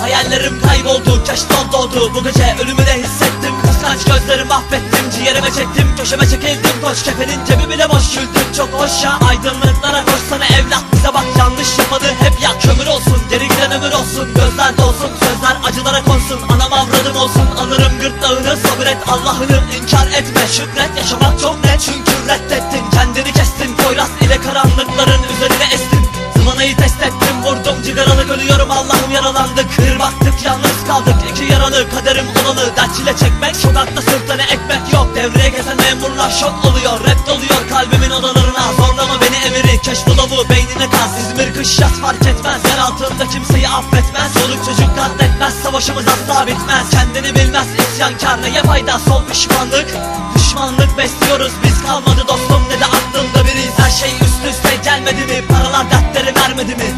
Hayallerim kayboldu keşton doğdu. Bu gece ölümü de hissettim Kıskanç gözlerimi affettim Ciğerime çektim köşeme çekildim. Koş kefenin cebi bile boş güldüm Çok hoş ya aydınlıklara koşsana evlat Bize bak yanlış yapmadı hep ya. Kömür olsun geri giden ömür olsun Gözler dolsun sözler acılara konsun. Anam avradım olsun alırım gırtlağını Sabret Allah'ını inkar etme. Şükret yaşamak çok net çünkü reddettin yaralandık Kır baktık yalnız kaldık. İki yaralı kaderim olalı Dert çile çekmek sokakta sırtla ne ekmek yok. Devreye gezen memurlar şok oluyor Rap doluyor kalbimin odalarına. Zorlama beni emiri keşfulavu beynine kaz İzmir kış yaz fark etmez Yer altında kimseyi affetmez. Çoluk çocuk katletmez savaşımız asla bitmez. Kendini bilmez isyankar neye fayda? Sol pişmanlık Düşmanlık besliyoruz. Biz kalmadı dostum ne de aklımda biriz Her şey üst üste gelmedi mi? Paralar dertleri vermedi mi